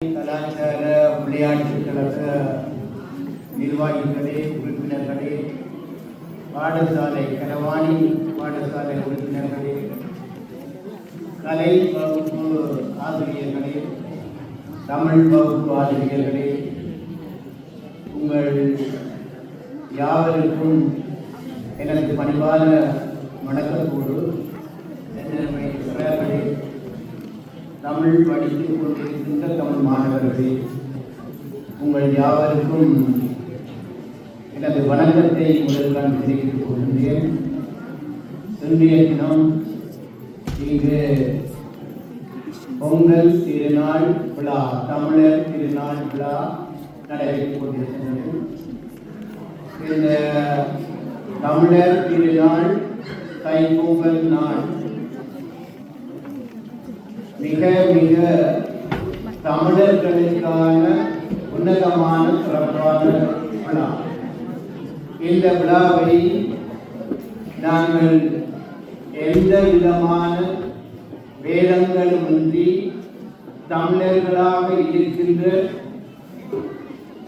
கலாச்சார விளையாட்டுக் கழக நிர்வாகிகளே உறுப்பினர்களே பாடசாலை கனவாணி பாடசாலை உறுப்பினர்களே கலை வகுப்பு ஆசிரியர்களே தமிழ் வகுப்பு ஆசிரியர்களே உங்கள் யாவருக்கும் எனது பணிவான வணக்கத்தோடு என்னை தமிழ் படித்துக் கொண்டிருக்கின்ற தமிழ் மாணவர்களே உங்கள் யாவருக்கும் எனது வணக்கத்தை முதல்தான் தெரிவித்துக் கொள்கின்றேன். இன்றைய தினம் இங்கு பொங்கல் திருநாள் விழா தமிழர் திருநாள் விழா நடைபெற்றுக் கொண்டிருக்கின்றது. இந்த தமிழர் திருநாள் தைப்பொங்கல் நாள் மிக மிக தமிழர்களுக்கான உன்னதமான சிறப்பான விழா. இந்த விழாவை நாங்கள் எந்த விதமான வேதங்களுமின்றி தமிழர்களாக இருக்கின்ற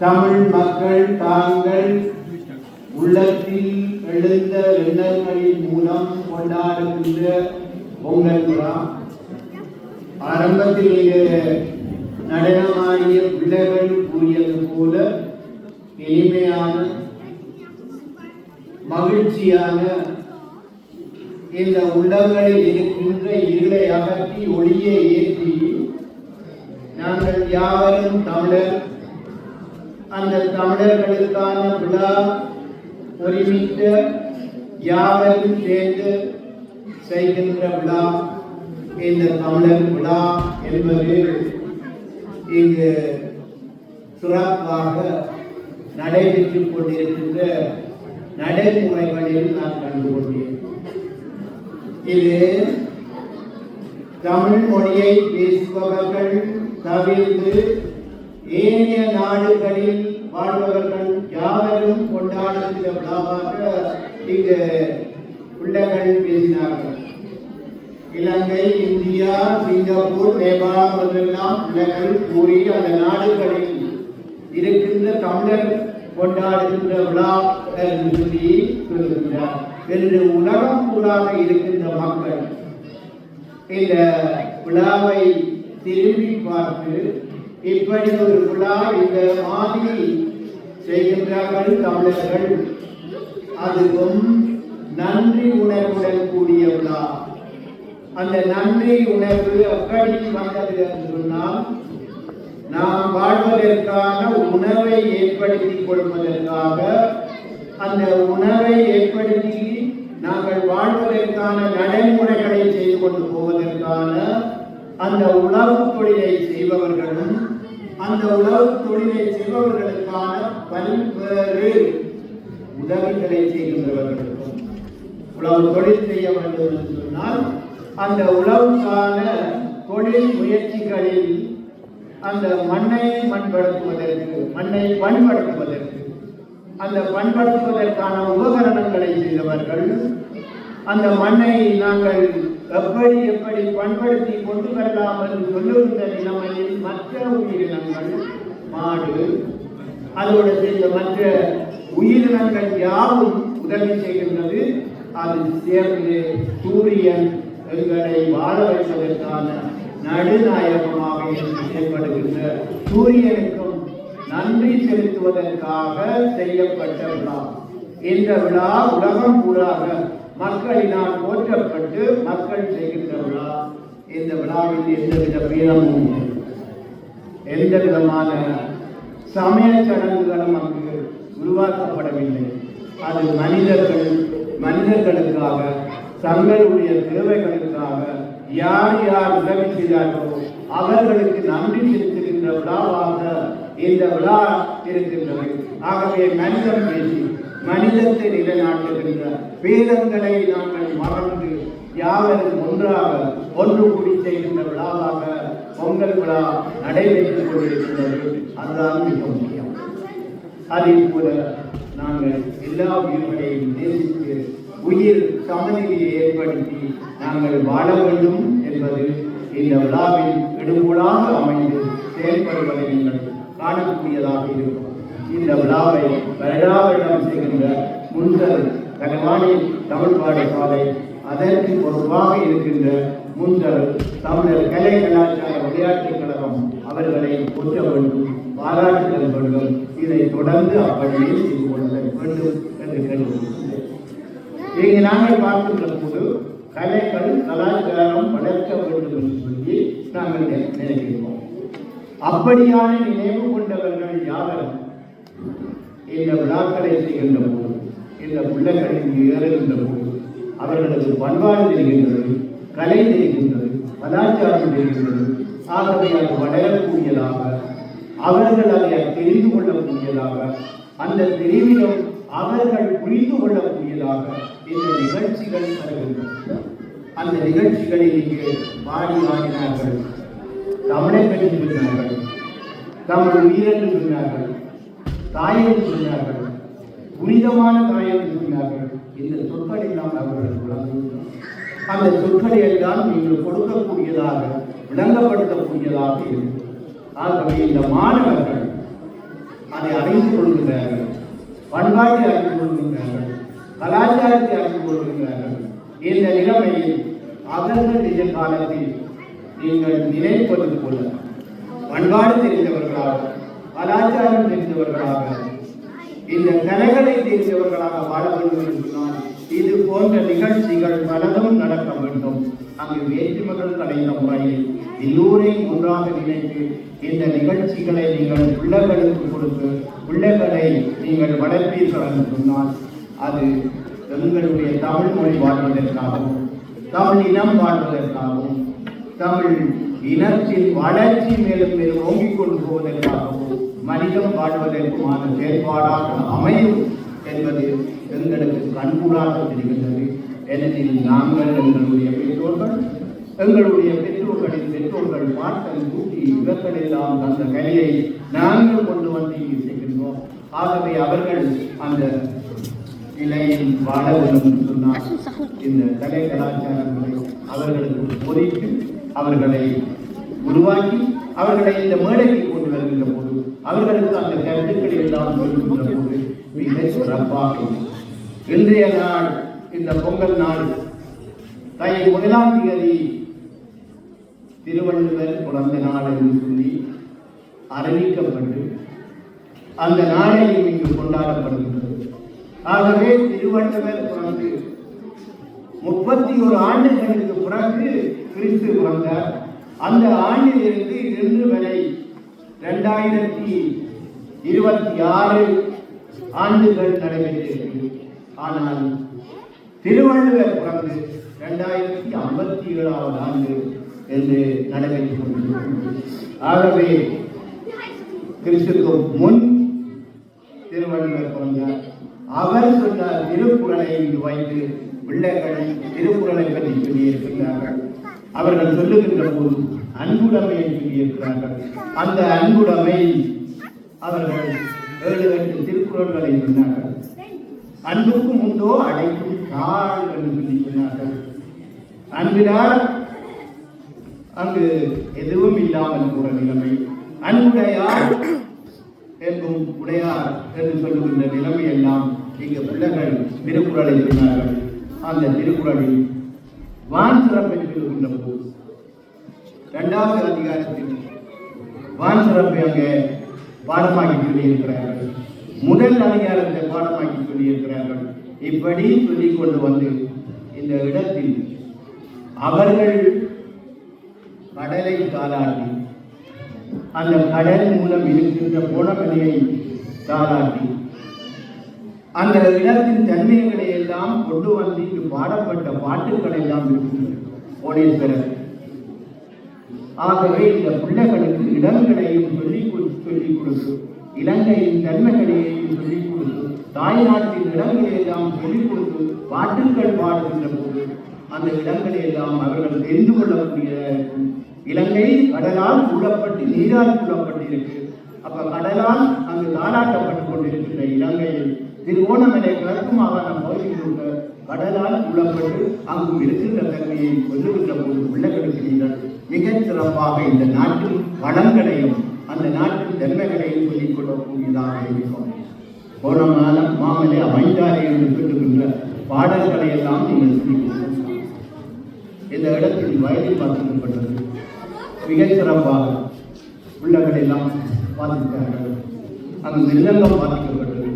தமிழ் மக்கள் தாங்கள் உள்ளத்தில் எழுந்த எண்ணங்களின் மூலம் கொண்டாடுகின்ற பொங்கல் விழா. ஆரம்பத்தில் நடனமாகிய நடனமாடிய பிள்ளைகள் கூறியது போல எளிமையான மகிழ்ச்சியான இந்த உள்ளங்களில் இருக்கின்ற இருளை அகற்றி ஒளியை ஏற்றி நாங்கள் யாவரும் தமிழர். அந்த தமிழர்களுக்கான விழா ஒருமித்த யாவரும் சேர்ந்து செய்கின்ற விழா. இந்த தமிழர் விழா என்பது இங்கு சிறப்பாக நடைபெற்றுக் கொண்டிருக்கின்ற நடைமுறைகளில் நான் கண்டு கொண்டேன் இது தமிழ் மொழியை பேசுபவர்கள் தவிர்த்து ஏனைய நாடுகளில் வாழ்பவர்கள் யாவரும் கொண்டாடுகிற விழாவாக இங்கு பிள்ளைகள் பேசினார்கள். இலங்கை இந்தியா சிங்கப்பூர் நேபாளம் என்றெல்லாம் பிள்ளைகள் கூறி அந்த நாடுகளில் இருக்கின்ற தமிழர் கொண்டாடுகின்ற விழா என்று சொல்லி சொல்கின்றார் என்று உலகம் பூராக இருக்கின்ற மக்கள் இந்த விழாவை திரும்பி பார்த்து இப்படி ஒரு விழா இந்த மாதிரி செய்கின்றார்கள் தமிழர்கள். அதுவும் நன்றி உணர்வுடன் கூடிய விழா. அந்த நன்றி உணர்வு எப்படி வந்தது சொன்னால் நாம் வாழ்வதற்கான உணவை ஏற்படுத்திக் கொள்வதற்காக அந்த உணவை ஏற்படுத்தி நாங்கள் வாழ்வதற்கான நடைமுறைகளை செய்து கொண்டு போவதற்கான அந்த உணவு தொழிலை செய்பவர்களும் அந்த உணவு தொழிலை செய்பவர்களுக்கான பல்வேறு உதவிகளை செய்கின்றவர்களுக்கும் உணவு தொழில் செய்ய வேண்டும் என்று சொன்னால் அந்த உழவுக்கான தொழில் முயற்சிகளில் அந்த மண்ணை மண்படுத்துவதற்கு மண்ணை பண்படுத்துவதற்கு அந்த பண்படுத்துவதற்கான உபகரணங்களை செய்தவர்கள் அந்த மண்ணை நாங்கள் எப்படி எப்படி பண்படுத்தி கொண்டு வரலாம் என்று சொல்லுகின்ற நிலைமையில் மற்ற உயிரினங்கள் மாடு அதோடு சேர்ந்த மற்ற உயிரினங்கள் யாவும் உதவி செய்கின்றது. அது சேர்ந்து சூரியன் எங்களை வாழ வைப்பதற்கான நடுநாயகமாக செயல்படுகின்ற சூரியனுக்கும் நன்றி செலுத்துவதற்காக செய்யப்பட்ட விழா இந்த விழா உலகம் பூராக மக்களினால் போற்றப்பட்டு மக்கள் செய்கின்ற விழா இந்த விழாவில் எந்தவித பீடமும் எந்த விதமான சமய சடங்குகளும் அங்கு உருவாக்கப்படவில்லை. அது மனிதர்கள் மனிதர்களுக்காக தங்களுடைய தேவைகளுக்காக யார் யார் உதவி செய்தார்களோ அவர்களுக்கு நன்றி செலுத்துகின்ற விழாவாக இந்த விழா இருக்கின்றது. ஆகவே மனிதம் பேசி மனிதத்தை நிலைநாட்டுகின்ற வேதங்களை நாங்கள் மறந்து யாவரும் ஒன்றாக ஒன்று கூடி செய்கின்ற விழாவாக பொங்கல் விழா நடைபெற்றுக் கொண்டிருக்கின்றது அதுதான் மிக முக்கியம். அதே போல நாங்கள் எல்லா உயிர்களையும் நேசித்து உயிர் சமநிலையை ஏற்படுத்தி நாங்கள் வாழ வேண்டும் என்பது இந்த விழாவில் எடுபொழாக அமைந்து செயல்படுவதை நீங்கள் காணக்கூடியதாக இருக்கும். இந்த விழாவை வருடாவிடம் செய்கின்ற முன்னர் தகவானி தமிழ் பாடசாலை அதற்கு பொறுப்பாக இருக்கின்ற முன்னர் தமிழர் கலை கலாச்சார விளையாட்டுக் கழகம் அவர்களை போற்ற வேண்டும் பாராட்டுதல் வேண்டும். இதை தொடர்ந்து அப்படியே செய்து கொள்ள வேண்டும் என்று கேட்டுக்கொள்கிறோம் இதை நாங்கள் பார்க்கின்ற போது கலைகள் கலாச்சாரம் வளர்க்க வேண்டும் என்று சொல்லி நாங்கள் நினைக்கிறோம். அப்படியான நினைவு கொண்டவர்கள் யாரும் இந்த விழாக்களை செய்கின்ற போது இந்த பிள்ளைகளின் ஏறுகின்ற போது அவர்களுக்கு பண்பாடு தெரிகின்றது கலை தெரிகின்றது கலாச்சாரம் தெரிகின்றது ஆகவே அது வளரக்கூடியதாக அவர்கள் அதை தெரிந்து கொள்ளக்கூடியதாக அந்த தெரிவிலும் அவர்கள் புரிந்து கொள்ளக்கூடியதாக இந்த நிகழ்ச்சிகள் வருகின்றன. அந்த நிகழ்ச்சிகளில் இங்கே பாடி ஆடினார்கள் தமிழை பற்றி சொன்னார்கள் தமிழ் வீரர்கள் சொன்னார்கள் தாயம் சொன்னார்கள் புனிதமான தாயை சொன்னார்கள் இந்த சொற்கள் எல்லாம் அவர்கள் விளங்குகின்றன. அந்த சொற்களை எல்லாம் நீங்கள் கொடுக்கக்கூடியதாக விளங்கப்படுத்தக்கூடியதாக இருக்கும். ஆகவே இந்த மாணவர்கள் அதை அறிந்து கொள்கிறார்கள். பண்பாட்டை அறிந்து கொள்கின்றார்கள். கலாச்சாரத்தை அறிந்து கொள்கின்றார்கள் இந்த நிலைமையில் அவர்கள் காலத்தில் நீங்கள் நினைப்பது போல பண்பாடு தெரிந்தவர்களாக கலாச்சாரம் தெரிந்தவர்களாக இந்த கலைகளை தெரிந்தவர்களாக வாழ வேண்டும் என்று சொன்னால் இது போன்ற நிகழ்ச்சிகள் பலதும் நடக்க வேண்டும். அங்கு வேற்றுமகள் கலைந்த முறையில் எல்லோரையும் ஒன்றாக நினைத்து இந்த நிகழ்ச்சிகளை நீங்கள் பிள்ளைகளுக்கு கொடுத்து பிள்ளைகளை நீங்கள் வளர்ப்பீர்கள் என்று சொன்னால் அது எங்களுடைய தமிழ் மொழி வாழ்வதற்காகவும் தமிழ் இனம் வாழ்வதற்காகவும் தமிழ் இனத்தின் வளர்ச்சி மேலும் மேலும் ஓங்கிக் கொண்டு போவதற்காகவும் மனிதம் வாழ்வதற்குமான செயல்பாடாக அமையும் என்பது எங்களுக்கு கண்கூடாக தெரிகின்றது. ஏனெனில் நாங்கள் எங்களுடைய பெற்றோர்கள் எங்களுடைய பெற்றோர்களின் பெற்றோர்கள் பார்த்தல் கூட்டி இவர்களெல்லாம் அந்த கலையை நாங்கள் கொண்டு வந்து செய்கின்றோம். ஆகவே அவர்கள் அந்த நிலையில் வாழ வேண்டும் சொன்னால் இந்த கலை கலாச்சாரங்களை அவர்களுக்கு பொறித்து அவர்களை உருவாக்கி அவர்களை இந்த மேடைக்கு கொண்டு வருகின்ற போது அவர்களுக்கு அந்த கருத்துக்களை எல்லாம் சொல்லுகின்ற போது மிக சிறப்பாக இன்றைய நாள் இந்த பொங்கல் நாள் தை முதலாம் தேதி திருவள்ளுவர் பிறந்த நாள் என்று சொல்லி அறிவிக்கப்பட்டு அந்த நாளையும் இங்கு கொண்டாடப்படுகிறது ஆகவே திருவள்ளுவர் பிறந்து முப்பத்தி ஒரு ஆண்டுகளுக்கு பிறகு கிறிஸ்து பிறந்தார். அந்த ஆண்டிலிருந்து இன்று வரை இரண்டாயிரத்தி இருபத்தி ஆறு ஆண்டுகள் நடைபெற்றிருக்கு ஆனால் திருவள்ளுவர் பிறந்து இரண்டாயிரத்தி ஐம்பத்தி ஏழாவது ஆண்டு என்று நடைபெற்றுக் கொண்டிருக்கிறது. ஆகவே கிறிஸ்துக்கு முன் திருவள்ளுவர் பிறந்தார். அவர் சொன்ன திருக்குறளை வைத்து பிள்ளைகளை திருக்குறளை பற்றி சொல்லியிருக்கிறார்கள். அவர்கள் சொல்லுகின்ற போது அன்புடைமையை சொல்லியிருக்கிறார்கள். அந்த அன்புடைமை அவர்கள் ஏழு எட்டு திருக்குறள்களை சொன்னார்கள். அன்புக்கும் உண்டோ அடைக்கும் கால் என்று சொல்லி சொன்னார்கள். அன்பினால் அங்கு எதுவும் இல்லாமல் போற நிலைமை. அன்புடையார் என்றும் உடையார் என்று சொல்லுகின்ற நிலைமை எல்லாம் இங்கு பிள்ளைகள் திருக்குறளை சொன்னார்கள். அந்த திருக்குறளில் வான் சிறப்பை சொல்லுகின்ற போது இரண்டாவது அதிகாரத்தில் வான் சிறப்பை அங்கே பாடமாக்கி சொல்லியிருக்கிறார்கள் முதல் அதிகாரத்தை பாடமாக்கி சொல்லியிருக்கிறார்கள் இப்படி சொல்லிக் கொண்டு வந்து இந்த இடத்தில் அவர்கள் கடலை தாளாட்டி அந்த கடல் மூலம் இருக்கின்ற குணமணியை தாராட்டி அந்த இடத்தின் தன்மைகளை எல்லாம் கொண்டு வந்து இங்கு பாடப்பட்ட பாட்டுக்கள் எல்லாம் இருக்கின்றன. ஆகவே இந்த பிள்ளைகளுக்கு இடங்களையும் சொல்லிக் கொடுத்து சொல்லிக் கொடுத்து இலங்கையின் தன்மைகளையும் சொல்லிக் கொடுத்து தாய்நாட்டின் இடங்களை எல்லாம் சொல்லிக் கொடுத்து பாட்டுக்கள் பாடுகின்ற போது அந்த இடங்களை எல்லாம் அவர்கள் தெரிந்து கொள்ளக்கூடிய இலங்கை கடலால் சூழப்பட்டு நீரால் சூழப்பட்டிருக்கு அப்ப கடலால் அங்கு தாளாட்டப்பட்டு கொண்டிருக்கின்ற இலங்கையில் திருவோணமலை கிழக்கு மாகாண பகுதியில் உள்ள கடலால் சூழப்பட்டு அங்கு இருக்கின்ற தன்மையை சொல்லுகின்ற போது பிள்ளைகளுக்கு மிகச் சிறப்பாக இந்த நாட்டின் வளங்களையும் அந்த நாட்டின் தன்மைகளையும் சொல்லிக் கொள்ளக்கூடியதாக இருக்கும். போன மாதம் மாமலை அமைந்தாரே என்று சொல்லுகின்ற பாடல்களை எல்லாம் நீங்கள் சொல்லிக் இந்த இடத்தில் வயதில் பார்த்துக்கப்பட்டது மிகச்சிறப்பாக சிறப்பாக எல்லாம் வாசித்தார்கள் அந்த மிருதங்கம் வாசிக்கப்பட்டது.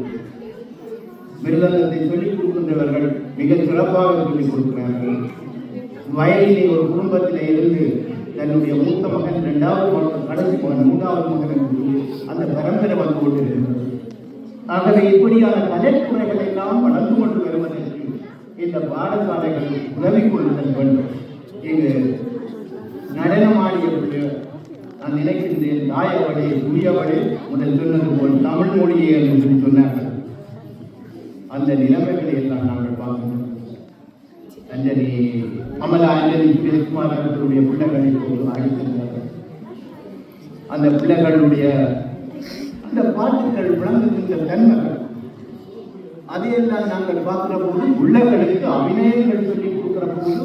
மிருதங்கத்தை சொல்லிக் கொடுக்கின்றவர்கள் மிகச் சிறப்பாக சொல்லிக் கொடுக்கிறார்கள். வயலிலே ஒரு குடும்பத்தில் இருந்து தன்னுடைய மூத்த மகன் இரண்டாவது மகன் கடைசி மகன் மூன்றாவது மகன் என்று அந்த பரம்பரை வந்து கொண்டிருக்கிறது. ஆகவே இப்படியான கலைத்துறைகளை எல்லாம் வளர்ந்து கொண்டு வருவதற்கு இந்த பாடசாலைகள் உதவி கொள்ளுதல் வேண்டும். இங்கு நடனமாடியவர்கள் நான் நினைக்கின்றேன் தாயவழி புரியவழி முதல் சொன்னது போல் தமிழ் மொழியே என்று சொன்னார்கள். அந்த நிலைமைகளை எல்லாம் நாங்கள் பார்க்கணும். அஞ்சலி அமலா அஞ்சலி சுரேஷ்குமார் அவர்களுடைய பிள்ளைகளை இப்போது அழைத்திருந்தார்கள். அந்த பிள்ளைகளுடைய அந்த பாட்டுகள் விளங்குகின்ற தன்மைகள் அதையெல்லாம் நாங்கள் பார்க்கிற போது பிள்ளைகளுக்கு அபிநயங்கள் சொல்லி கொடுக்கிற போது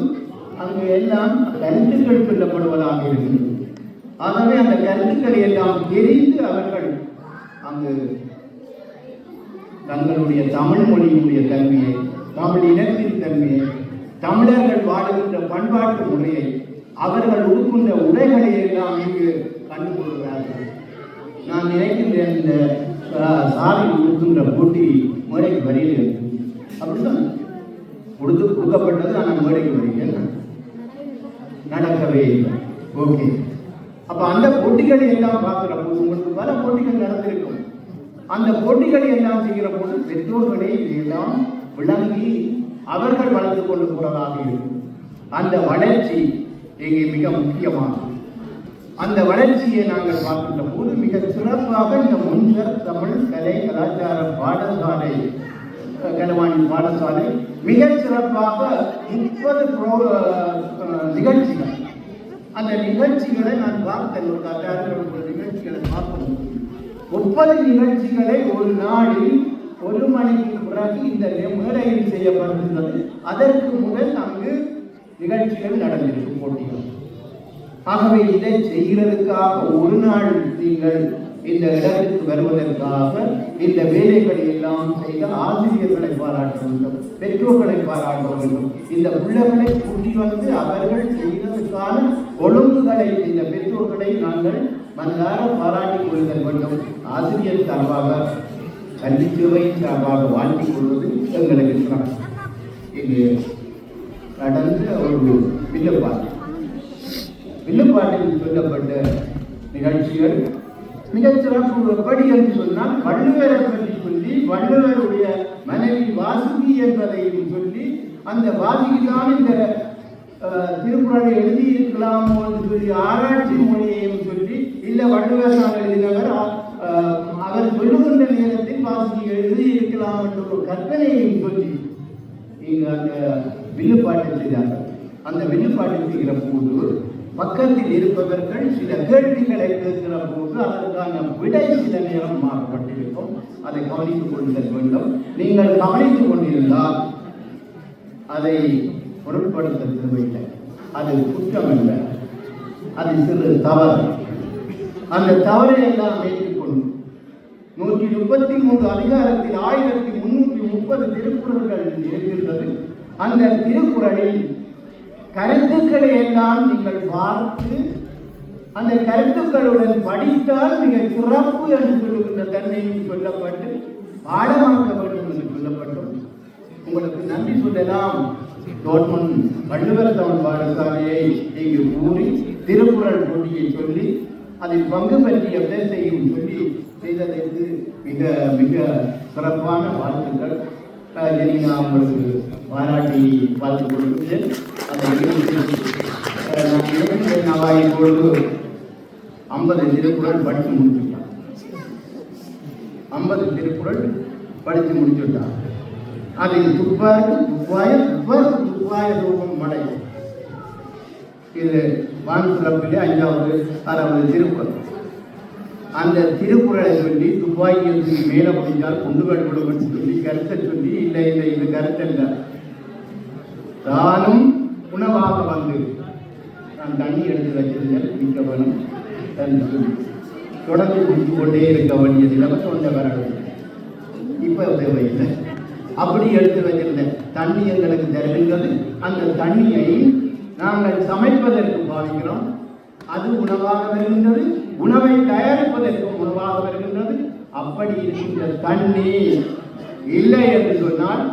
அங்கு எல்லாம் கருத்துக்கள் சொல்லப்படுவதாக இருக்கிறது ஆகவே அந்த கருத்துக்களை எல்லாம் தெரிந்து அவர்கள் அங்கு தங்களுடைய தமிழ் மொழியினுடைய தன்மையை தமிழ் இனத்தின் தன்மையை தமிழர்கள் வாழுகின்ற பண்பாட்டு முறையை அவர்கள் உடுக்கின்ற உடைகளை எல்லாம் இங்கு கண்டுகொள்கிறார்கள். நான் நினைக்கின்றேன் இந்த சாலை உடுக்கின்ற போட்டி மேடைக்கு வரையில் அப்படிதான் உடுத்து கொடுக்கப்பட்டது ஆனால் மேடைக்கு வருகிறேன் நடக்கவே இல்லை. ஓகே அப்ப அந்த போட்டிகளை எல்லாம் பார்க்கிற உங்களுக்கு பல போட்டிகள் நடந்திருக்கும். அந்த போட்டிகளை எல்லாம் செய்கிற போது பெற்றோர்களே எல்லாம் விளங்கி அவர்கள் வளர்ந்து கொண்டு போறதாக இருக்கும். அந்த வளர்ச்சி இங்கே மிக முக்கியமானது. அந்த வளர்ச்சியை நாங்கள் பார்க்கின்ற போது மிக சிறப்பாக இந்த முன்னர் தமிழ் கலை கலாச்சார பாடசாலை கலவாணி பாடசாலை மிக சிறப்பாக முப்பது ப்ரோ நிகழ்ச்சிகள் அந்த நிகழ்ச்சிகளை நான் பார்த்தேன் ஒரு கட்டாரம் ஒரு நிகழ்ச்சிகளை பார்க்கணும் முப்பது நிகழ்ச்சிகளை ஒரு நாளில் ஒரு மணிக்கு பிறகு இந்த மேடையில் செய்யப்பட்டிருந்தது அதற்கு முதல் அங்கு நிகழ்ச்சிகள் நடந்திருக்கும் போட்டிகள். ஆகவே இதை செய்கிறதுக்காக ஒரு நாள் நீங்கள் இந்த இடத்துக்கு வருவதற்காக இந்த வேலைகளை எல்லாம் செய்த ஆசிரியர்களை பாராட்ட வேண்டும் பெற்றோர்களை பாராட்ட வேண்டும். இந்த பிள்ளைகளை கூட்டி வந்து அவர்கள் செய்ததற்கான ஒழுங்குகளை இந்த பெற்றோர்களை நாங்கள் மனதார பாராட்டிக் கொள்ளுதல் வேண்டும். ஆசிரியர் சார்பாக கல்வித்துறை சார்பாக வாழ்த்திக் கொள்வது எங்களுக்கு சிறப்பு இங்கு நடந்த ஒரு வில்லுப்பாட்டு. வில்லுப்பாட்டில் சொல்லப்பட்ட நிகழ்ச்சிகள் மிகச் சிறப்பு என்று சொன்னால் வள்ளுவரை பற்றி சொல்லி வள்ளுவருடைய மனைவி வாசுகி என்பதையும் சொல்லி அந்த வாசுகி தான் இந்த அஹ், திருக்குறளை எழுதியிருக்கலாமோ என்று சொல்லி ஆராய்ச்சி மொழியையும் சொல்லி இல்லை வள்ளுவர் தான் எழுதினவர் அவர் சொல்லுகின்ற நேரத்தில் வாசுகி எழுதியிருக்கலாம் என்ற ஒரு கற்பனையும் சொல்லி இங்கு அந்த வில்லுப்பாட்டை செய்தார்கள் அந்த வில்லுப்பாட்டை செய்கிற போது பக்கத்தில் இருப்பவர்கள் சில கேள்விகளை கேட்கிற போது அதற்கான விடை சில நேரம் மாறுபட்டிருக்கும் அதை கவனித்துக் கொள்ளுதல் வேண்டும். நீங்கள் கவனித்துக் கொண்டிருந்தால் அதை பொருட்படுத்த தேவையில்லை. அது குற்றம் அல்ல. அது சிறு தவறு. அந்த தவறை எல்லாம் ஏற்றுக்கொள்ளும் நூற்றி முப்பத்தி மூன்று அதிகாரத்தில் ஆயிரத்தி முன்னூற்றி முப்பது திருக்குறள்கள் இருக்கின்றது அந்த திருக்குறளில் கருத்துக்களை எல்லாம் நீங்கள் பார்த்து அந்த கருத்துக்களுடன் படித்தால் மிக சிறப்பு என்று சொல்லுகின்ற தன்மையும் சொல்லப்பட்டு பாடமாக்க வேண்டும் என்று சொல்லப்பட்டும். உங்களுக்கு நன்றி சொல்லலாம். டோட்மன் வள்ளுவர் பாடசாலையை இங்கு கூறி திருக்குறள் போட்டியை சொல்லி அதில் பங்கு பற்றிய பேசையும் சொல்லி செய்ததற்கு மிக மிக சிறப்பான வாழ்த்துக்கள். அஹ், உங்களுக்கு பாராட்டி வாழ்த்து கொடுக்கிறேன் அந்த இப்பொழுது ஐம்பது திருக்குறள் படித்து முடிச்சுட்டான். ஐம்பது திருக்குறள் படித்து முடிச்சுட்டான். அதில் துப்பாய துப்பாய துப்பாய துப்பாய ரூபம் மடை இது வான் சிறப்பிலே அஞ்சாவது ஆறாவது திருக்குறள். அந்த திருக்குறளை சொல்லி துப்பாக்கியத்துக்கு மேலே முடிஞ்சால் குண்டுகள் விடும்னு சொல்லி கருத்தை சொல்லி இல்லை இல்லை இது கருத்தல்ல. தானும் உணவாக வந்து நான் தண்ணி எடுத்து வச்சிருந்தேன் குடிக்க வேணும் என்று தொடர்ந்து குடித்து கொண்டே இருக்க வேண்டிய நிலைமை தொண்டை வரணும் இப்போ தேவையில்லை அப்படி எடுத்து வைத்திருந்தேன் தண்ணி எங்களுக்கு தருகின்றது. அந்த தண்ணியை நாங்கள் சமைப்பதற்கு பாவிக்கிறோம். அது உணவாக வருகின்றது. உணவை தயாரிப்பதற்கும் உணவாக வருகின்றது. அப்படி இருக்கின்ற தண்ணீர் இல்லை என்று சொன்னால்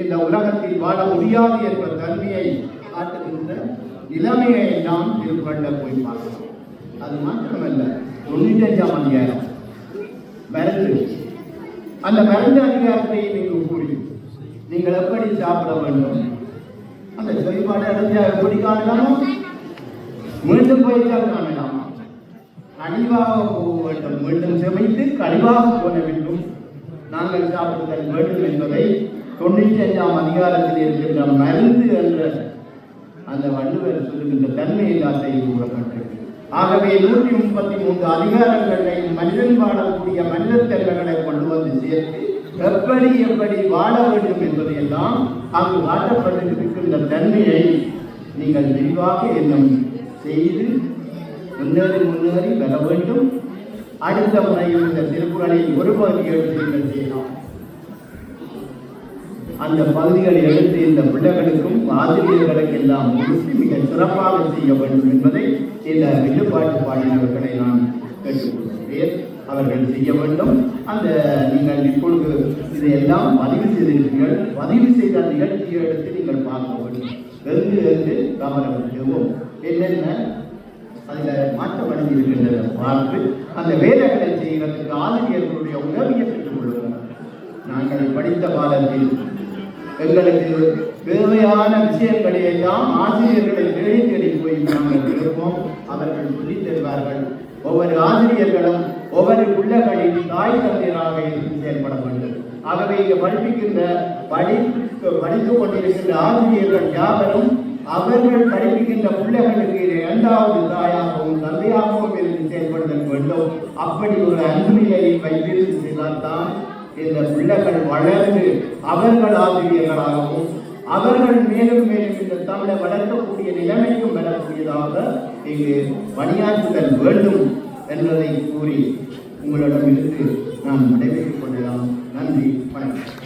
இந்த உலகத்தில் வாழ முடியாது என்ற தன்மையை காட்டுகின்ற நிலைமையை எல்லாம் திருப்பள்ள போய் பார்க்கிறோம். அது மாத்திரமல்ல தொண்ணூற்றி அஞ்சாம் அதிகாரம். மருந்து அந்த மருந்து அதிகாரத்தை நீங்கள் கூறி நீங்கள் எப்படி சாப்பிட வேண்டும்? அந்த செயல்பாடு அடைஞ்சா எப்படி காணலாமா? மீண்டும் போய்த்தால் காணலாமா. கழிவாக போக வேண்டும். மீண்டும் சமைத்து கழிவாக போக வேண்டும். நாங்கள் சாப்பிடுதல் வேண்டும் என்பதை தொண்ணூற்றி அஞ்சாம் அதிகாரத்தில் இருக்கின்ற மருந்து என்ற அந்த வள்ளுவர் சொல்லுகின்ற தன்மை எல்லாத்தையும் கூறப்பட்டது ஆகவே நூற்றி முப்பத்தி மூன்று அதிகாரங்களை மனிதன் வாழக்கூடிய மனித தன்மைகளை கொண்டு வந்து சேர்த்து எப்படி எப்படி வாழ வேண்டும் என்பதையெல்லாம் அங்கு காட்டப்பட்டிருக்கின்ற தன்மையை நீங்கள் விரிவாக எண்ணம் செய்து முன்னேறி முன்னேறி பெற வேண்டும். அடுத்த முறையில் இந்த திருக்குறளை ஒரு பகுதி எடுத்து நீங்கள் செய்யலாம் அந்த பகுதிகளை எடுத்து இந்த பிள்ளைகளுக்கும் ஆசிரியர்களுக்கு எல்லாம் முடித்து மிக சிறப்பாக செய்ய வேண்டும் என்பதை இந்த வில்லுப்பாட்டு பாடினவர்களை நான் கேட்டுக்கொள்கிறேன். அவர்கள் செய்ய வேண்டும். அந்த நீங்கள் இப்பொழுது இதையெல்லாம் பதிவு செய்திருக்கிறீர்கள் பதிவு செய்த நிகழ்ச்சியை எடுத்து நீங்கள் பார்க்க வேண்டும். எங்கு எங்கு கவனம் செலுத்துவோம் என்னென்ன? அதில் மாற்றம் அடைந்திருக்கின்றன பார்த்து அந்த வேலைகளை செய்வதற்கு ஆசிரியர்களுடைய உதவியை பெற்றுக் கொள்ளுங்கள். நாங்கள் படித்த காலத்தில் எங்களுக்கு தேவையான விஷயங்களை எல்லாம் ஆசிரியர்களை தேடி தேடி போய் நாங்கள் இருப்போம் அவர்கள் சொல்லி தருவார்கள். ஒவ்வொரு ஆசிரியர்களும் ஒவ்வொரு பிள்ளைகளின் தாய் தந்தையராக இருந்து செயல்பட வேண்டும். ஆகவே இங்கே படிப்பிக்கின்ற படி படித்துக் கொண்டிருக்கின்ற ஆசிரியர்கள் யாவரும் அவர்கள் படிப்பிக்கின்ற பிள்ளைகளுக்கு இரண்டாவது தாயாகவும் தந்தையாகவும் இருந்து செயல்படுதல் வேண்டும். அப்படி ஒரு அன்பு நிலையை வைத்திருந்து செய்தால்தான் இந்த பிள்ளைகள் வளர்ந்து அவர்கள் ஆசிரியர்களாகவும் அவர்கள் மேலும் மேலும் இந்த தமிழை வளர்க்கக்கூடிய நிலைமைக்கும் வரக்கூடியதாக இங்கு பணியாற்றுதல் வேண்டும் என்பதை கூறி உங்களிடமிருந்து நான் விடைபெற்றுக் கொள்ளலாம். நன்றி வணக்கம்.